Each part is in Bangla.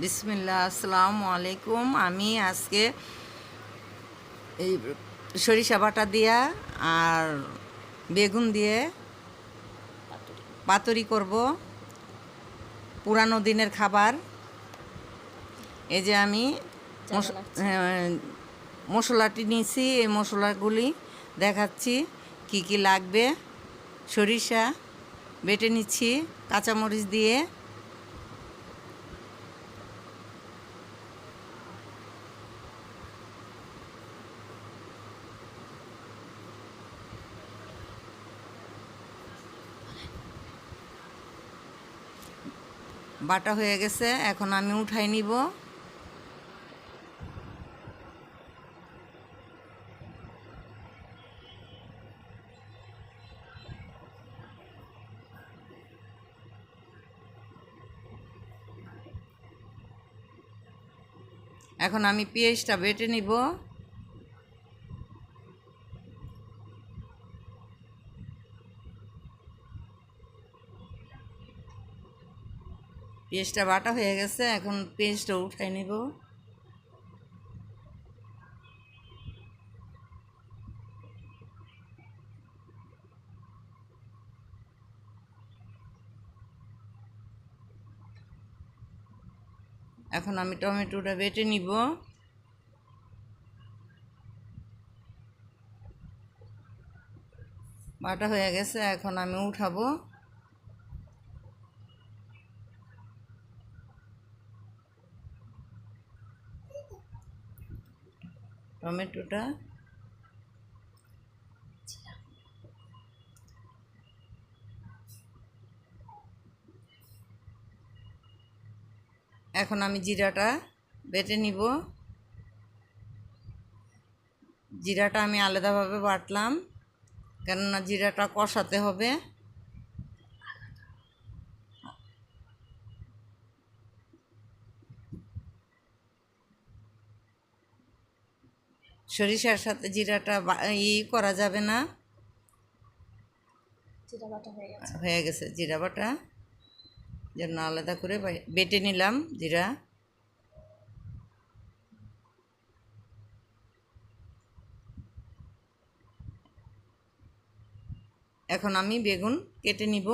বিসমিল্লা আসসালামু আলাইকুম। আমি আজকে এই সরিষা বাটা দিয়া আর বেগুন দিয়ে পাতুরি করব। পুরানো দিনের খাবার। এই যে আমি মশ- হ্যাঁ, মশলাটি নিয়েছি এই মশলাগুলি দেখাচ্ছি কি কি লাগবে। সরিষা বেটে নিচ্ছি কাঁচামরিচ দিয়ে। বাটা হয়ে গেছে এখন আমি উঠাই নিব। এখন আমি পেঁয়াজটা বেটে নিব। পেঁয়াজটা বাটা হয়ে গেছে, এখন পেঁয়াজটা উঠাই নিব। এখন আমি টমেটোটা বেটে নিব। বাটা হয়ে গেছে, এখন আমি উঠাবো। টমেটোটা এখন আমি জিরাটা বেটে নিব। জিরাটা আমি আলাদাভাবে বাটলাম কেননা জিরাটা কষাতে হবে। সরিষার সাথে জিরাটা ই করা যাবে না। জিরা বাটা হয়ে গেছে। জিরা বাটা। জন্য আলাদা করে বেটে নিলাম জিরা। এখন আমি বেগুন কেটে নিব।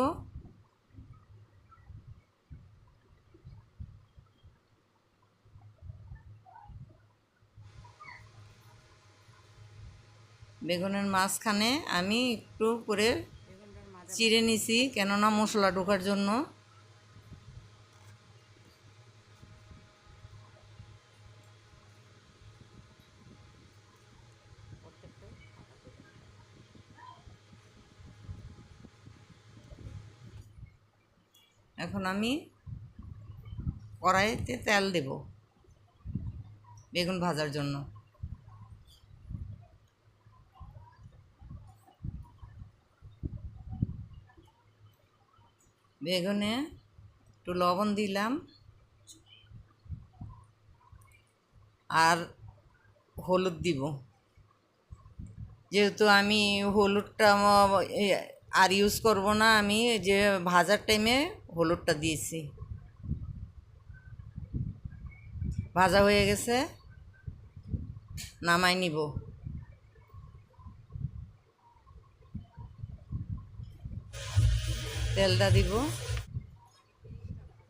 বেগুনের মাঝখানে আমি একটু করে চিড়ে নিছি, কেননা মশলা ঢোকার জন্য। এখন আমি কড়াইতে তেল দেব বেগুন ভাজার জন্য। বেগুনে একটু লবণ দিলাম। আর হলুদ দিব। যেহেতু আমি হলুদটা আর ইউজ করব না আমি যে ভাজার টাইমে হলুদটা দিয়েছি। ভাজা হয়ে গেছে নামাই নিব। তেলটা দিব।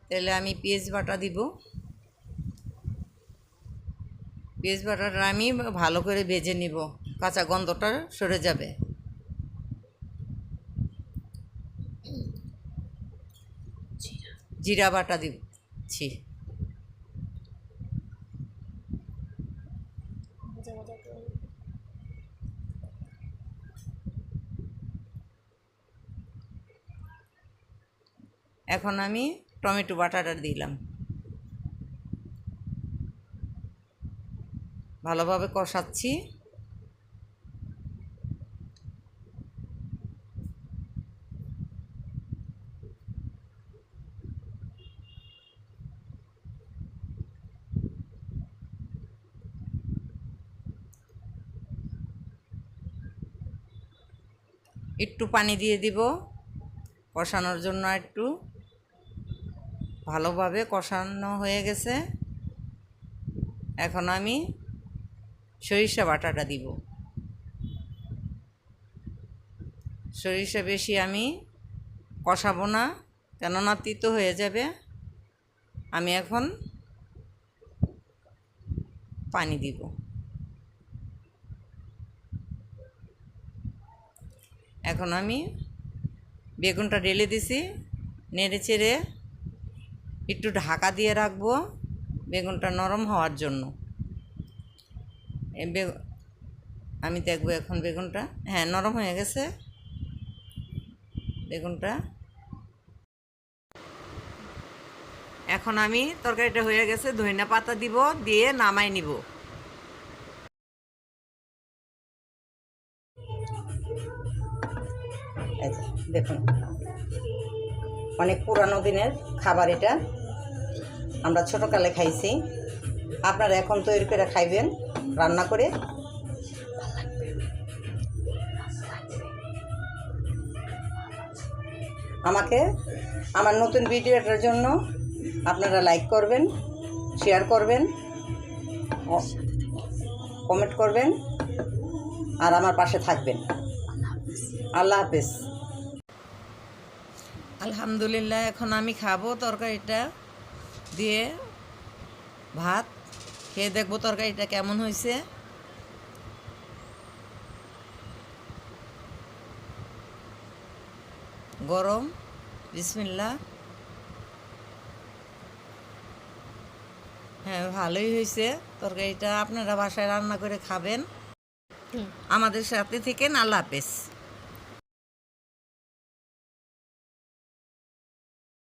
তেলে আমি পেঁয়াজ বাটা দিব। পেঁয়াজ বাটাটা আমি ভালো করে ভেজে নিব। কাঁচা গন্ধটা সরে যাবে। জিরা বাটা দিচ্ছি। এখন আমি টমেটো বাটাটা দিলাম। ভালোভাবে কষাচ্ছি। একটু পানি দিয়ে দিব। কষানোর জন্য একটু। ভালোভাবে কষানো হয়ে গেছে। এখন আমি সরিষা বাটাটা দিব। সরিষা বেশি আমি কষাবো না, কেননা তিতো হয়ে যাবে। আমি এখন পানি দিব। এখন আমি বেগুনটা ঢেলে দিছি, নেড়ে চেড়ে একটু ঢাকা দিয়ে রাখব বেগুনটা নরম হওয়ার জন্য। আমি দেখব এখন বেগুনটা। হ্যাঁ নরম হয়ে গেছে। বেগুনটা। এখন আমি তরকারিটা হয়ে গেছে, ধনিয়া পাতা দিব, দিয়ে নামাই নিব। দেখুন। অনেক পুরানো দিনের খাবার এটা। আমরা ছোটোকালে খাইছি। আপনারা এখন তৈরি করে খাইবেন, রান্না করে। আমাকে আমার নতুন ভিডিওটার জন্য আপনারা লাইক করবেন শেয়ার করবেন কমেন্ট করবেন, আর আমার পাশে থাকবেন। আল্লাহ হাফেজ। আলহামদুলিল্লাহ এখন আমি খাব তরকারিটা দিয়ে ভাত। খেয়ে দেখব তরকারিটা কেমন হয়েছে। গরম বিসমিল্লা হ্যাঁ ভালোই হয়েছে তরকারিটা। আপনারা বাসায় রান্না করে খাবেন। আমাদের সাথে থেকে আল্লাহ হাফেজ।